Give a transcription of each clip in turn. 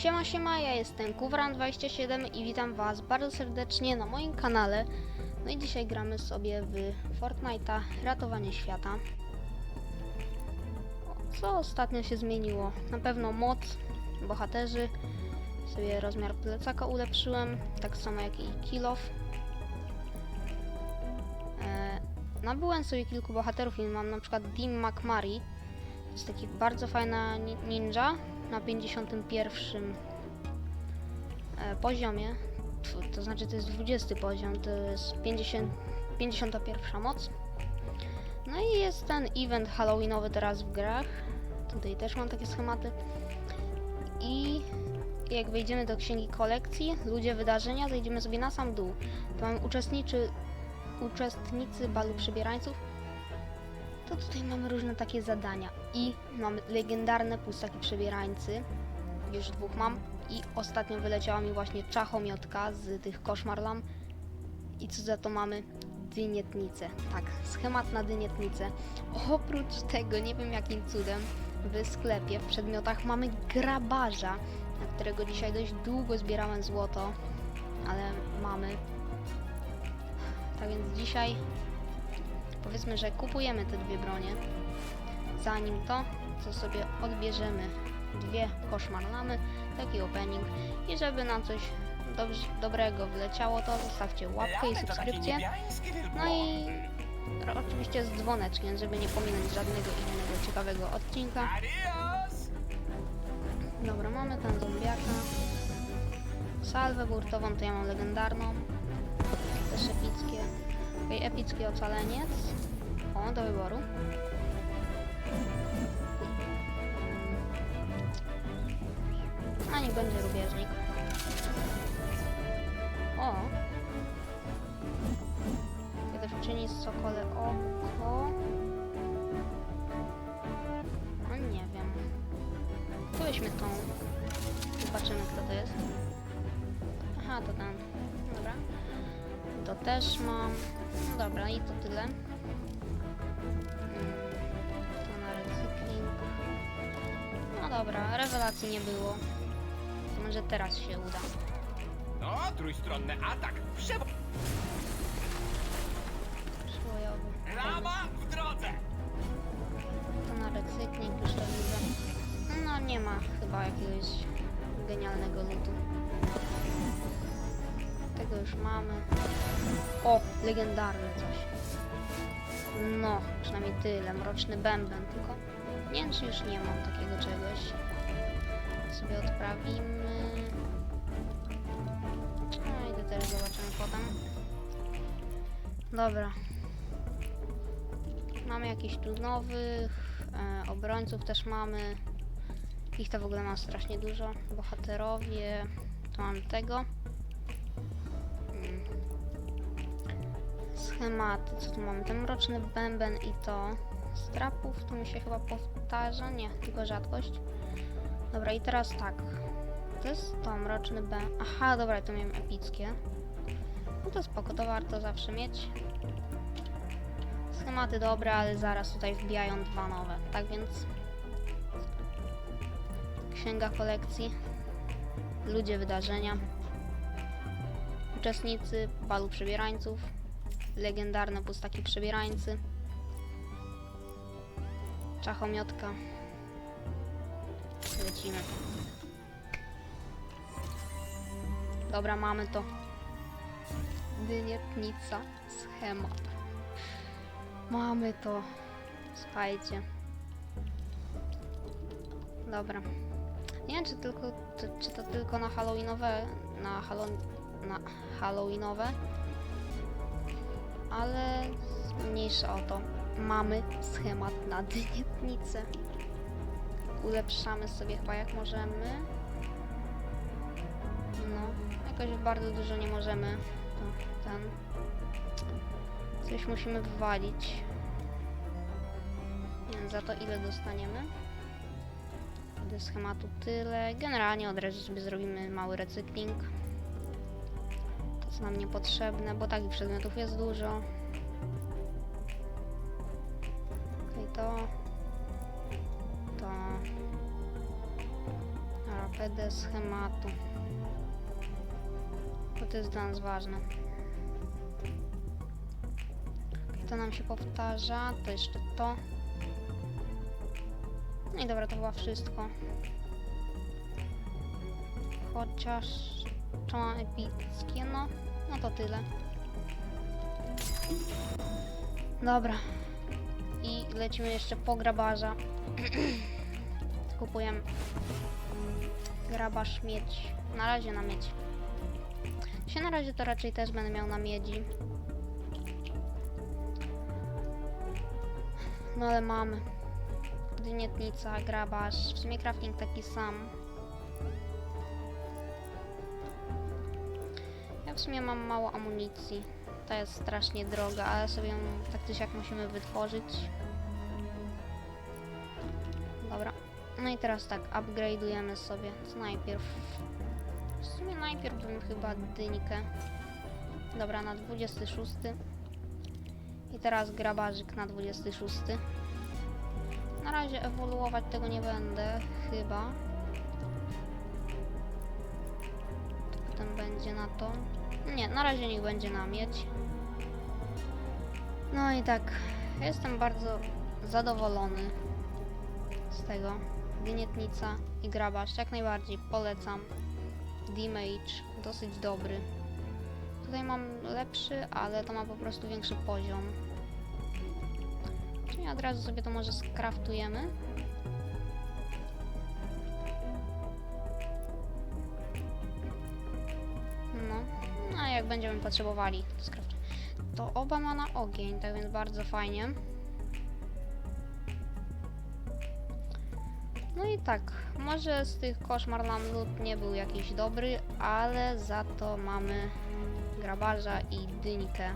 Siema, siema, ja jestem Kuwran27 i witam was bardzo serdecznie na moim kanale. No i dzisiaj gramy sobie w Fortnite'a Ratowanie Świata. Co ostatnio się zmieniło? Na pewno moc, bohaterzy, sobie rozmiar plecaka ulepszyłem, tak samo jak i kill off. E, nabyłem sobie kilku bohaterów i mam na przykład Dean McMurray. To jest taki bardzo fajna ni- ninja na 51 e, poziomie. To znaczy to jest 20 poziom, to jest 50, 51 moc. No i jest ten event halloweenowy teraz w grach. Tutaj też mam takie schematy. I jak wejdziemy do księgi kolekcji, ludzie wydarzenia, zejdziemy sobie na sam dół. To mamy uczestniczy, uczestnicy balu przebierańców. To tutaj mamy różne takie zadania. I mamy legendarne pustaki przebierańcy. Już dwóch mam. I ostatnio wyleciała mi właśnie czachomiotka z tych koszmarlam. I co za to mamy? Dynietnicę. Tak, schemat na dynietnicę. Oprócz tego, nie wiem jakim cudem, w sklepie, w przedmiotach mamy grabarza, na którego dzisiaj dość długo zbierałem złoto, ale mamy. Tak więc dzisiaj powiedzmy, że kupujemy te dwie bronie. Zanim to, co sobie odbierzemy dwie koszmarlamy, taki opening i żeby nam coś dobrze, dobrego wleciało, to zostawcie łapkę i subskrypcję. No i oczywiście z dzwoneczkiem, żeby nie pominąć żadnego innego ciekawego odcinka. Dobra, mamy tam zombiaka. Salwę burtową to ja mam legendarną. Też epickie. Okej, epicki ocaleniec. O, do wyboru. A niech będzie rubieżnik. O! Ja też czyni z sokole oko. No nie wiem. Weźmy tą. Zobaczymy kto to jest. Aha, to ten. Dobra. To też mam. No dobra, i to tyle. Mm, To na recykling. No dobra, rewelacji nie było. To Może teraz się uda. No, trójstronny atak! Przebo... Słojowy. Lama w drodze! To na recykling już to widzę. No nie ma chyba jakiegoś genialnego lutu. Tego już mamy. O, legendarne coś. No, przynajmniej tyle. Mroczny bęben, tylko nie wiem czy już nie mam takiego czegoś. Sobie odprawimy. No i to też zobaczymy potem. Dobra. Mamy jakichś tu nowych, e, obrońców też mamy. Ich to w ogóle mam strasznie dużo. Bohaterowie, to mam tego. Schematy, co tu mamy? Ten mroczny bęben i to. Strapów to mi się chyba powtarza, nie, tylko rzadkość. Dobra, i teraz tak. To jest to, mroczny bęben. Aha, dobra, to miałem epickie. No to spoko, to warto zawsze mieć. Schematy dobre, ale zaraz tutaj wbijają dwa nowe. Tak więc księga kolekcji, ludzie wydarzenia, uczestnicy balu przebierańców, legendarne pustaki przebierańcy, czachomiotka. Lecimy. Dobra, mamy to. Dynietnica, schemat. Mamy to. Słuchajcie. Dobra. Nie wiem, czy tylko, czy, czy to tylko na Halloweenowe, na, Hallo, na Halloweenowe, ale mniejsza o to. Mamy schemat na dynietnicę. Ulepszamy sobie chyba jak możemy. No, jakoś bardzo dużo nie możemy. To ten. Coś musimy wywalić. Nie wiem, za to ile dostaniemy. Do schematu tyle. Generalnie od razu sobie zrobimy mały recykling. Nam niepotrzebne, bo takich przedmiotów jest dużo. Okej, to. To. PD schematu. Bo to jest dla nas ważne. To nam się powtarza, to jeszcze to. No i dobra, to chyba wszystko. Chociaż mam epickie, no, no to tyle. Dobra. I lecimy jeszcze po grabarza. Kupujemy grabarz miedź. Na razie na miedź. Się na razie to raczej też będę miał na miedzi. No ale mamy. Dynietnica, grabarz. W sumie crafting taki sam. Ja w sumie mam mało amunicji. Ta jest strasznie droga, ale sobie ją tak czy siak musimy wytworzyć. Dobra. No i teraz tak, upgrade'ujemy sobie. Co najpierw? W sumie najpierw bym chyba dynikę. Dobra, na 26. I teraz grabarzyk na 26. Na razie ewoluować tego nie będę, chyba. Będzie na to. Nie, na razie niech będzie na miedź. No i tak, jestem bardzo zadowolony z tego. Dynietnica i grabarz, jak najbardziej polecam. Damage, dosyć dobry. Tutaj mam lepszy, ale to ma po prostu większy poziom. Czyli od razu sobie to może skraftujemy. Będziemy potrzebowali, to. To oba ma na ogień, tak więc bardzo fajnie. No i tak, może z tych koszmar nam lód nie był jakiś dobry, ale za to mamy grabarza i dynikę.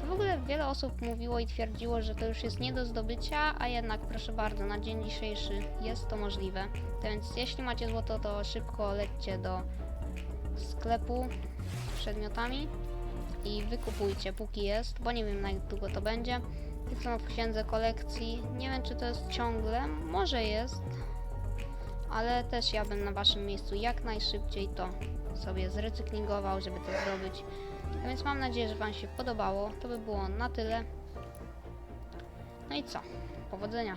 To w ogóle wiele osób mówiło i twierdziło, że to już jest nie do zdobycia, a jednak proszę bardzo, na dzień dzisiejszy jest to możliwe. Tak więc jeśli macie złoto, to szybko lećcie do sklepu przedmiotami i wykupujcie póki jest, bo nie wiem na jak długo to będzie. Tak samo w księdze kolekcji, nie wiem czy to jest ciągle, może jest, ale też ja bym na waszym miejscu jak najszybciej to sobie zrecyklingował, żeby to zdobyć. A więc mam nadzieję, że wam się podobało. To by było na tyle. No i co? Powodzenia.